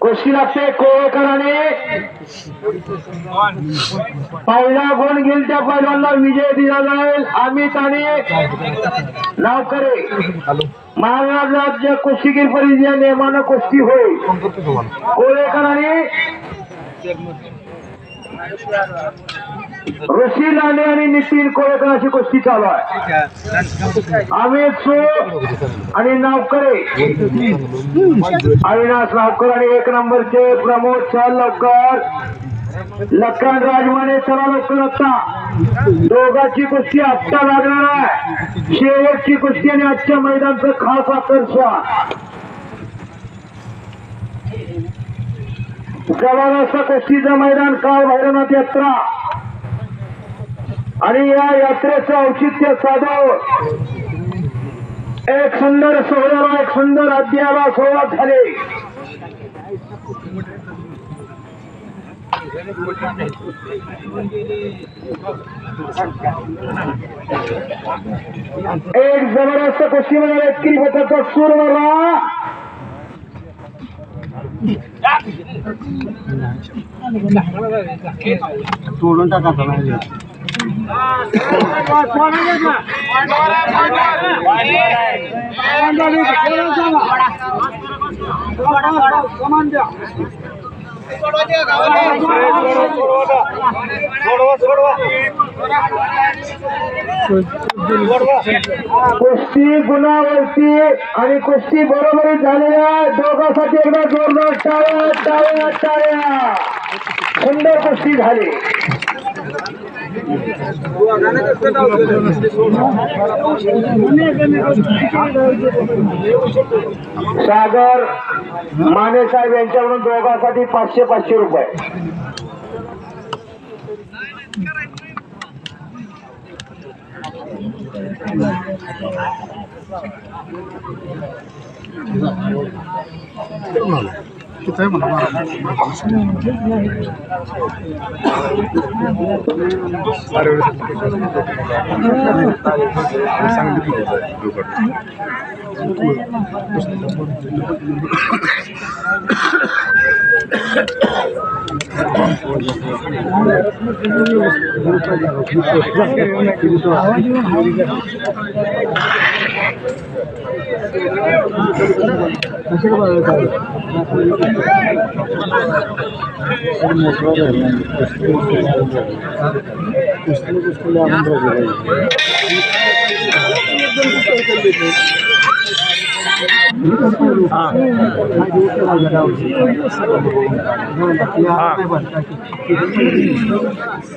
कुस्ती लागते कोळकराने पहिला गुण घेईल त्या पहिल्यांदा विजय दिला जाईल अमित आणि नावकरे महाराज राज्य कुस्तीगीर परिषद या नियमानं कुस्ती होईल कोळेकरांनी ऋषी लांडे आणि नितीन कोळेकर अशी कुस्ती चालू आहे. आम्ही सो आणि नावकरे. अविनाश नावकर आणि एक नंबरचे प्रमोद चल लवकर. लखन राजमाने चला लवकर आता दोघाची कुस्ती आत्ता लागणार आहे. शेवटची कुस्ती आणि आजच्या मैदानचं खास आकर्षण. जबरदस्त कुस्तीचं मैदान काळ भैरवनाथ यात्रा. आणि या यात्रेचं औचित्य साधव एक सुंदर सोहळ्याला एक सुंदर अध्यायाला सुरुवात झाली. एक जबरदस्त कुस्तीमध्ये एकरी पथाचा सूर मारला. सोडून टाका कुस्ती गुणावरती आणि कुस्ती बरोबरी झालेल्या दोघांसाठी एकदा जोरदार टाळ्या टाळ्या टाळ्या. सुंदर कुस्ती झाली. सागर माने साहेब यांच्याकडून दोघांसाठी पाचशे पाचशे रुपये. किताब सांगितलं Usted buscó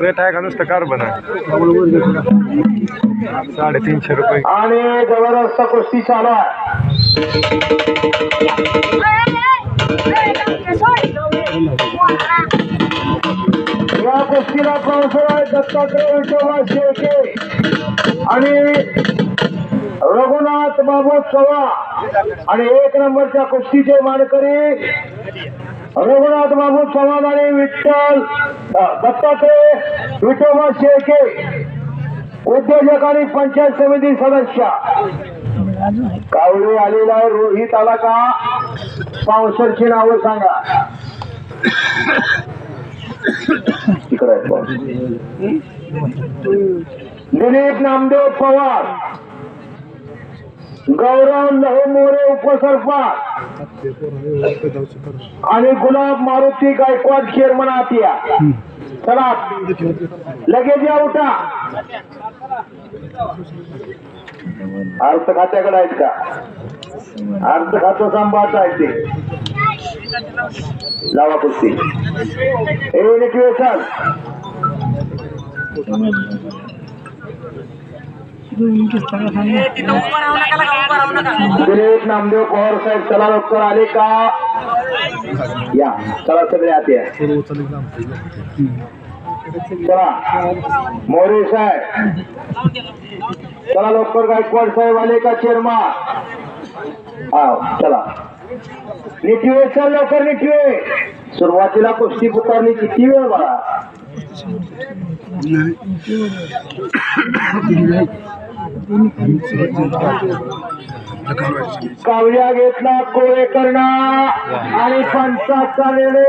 रेट आहे का नुसतं कार्बन आहे साडेतीनशे रुपये. आणि जबरदस्त कुस्ती चालू आहे या कुस्तीला पावसाळा दत्तात्रय विठोबा शेळके आणि रघुनाथ बाबू चव्हाण आणि एक नंबरच्या कुस्तीचे मानकरी रघुनाथ बाबू चव्हाण आणि विठ्ठल दत्ताचे विठोबा शेळके उद्योजक आणि पंचायत समिती सदस्य. कावळे आलेला आहे रोहित आला का? पावसरची नावं सांगा. तिकडे दिलीप नामदेव पवार. गौरव लहू मोरे उपसरपंच आणि गुलाब मारुती गायकवाड चेअरमन आतिया चला लगेच या उठा. अर्थ खात्याकडे आहेत का? अर्थ खातं सांभाळत आहे ते लावा कुस्ती. ए दिलीप नामदेव पवार साहेब चला लवकर. आले का? या. चला सगळे आत या. चला. मोरे साहेब. चला लवकर. गायकवाड साहेब आले का चेरमा हा चला. निटवे चल लवकर निटवे सुरुवातीला कुस्ती पुकारली. किती वेळ बाळा? कावल्या घेतला कोळे करणा आणि पंचाचा निर्णय.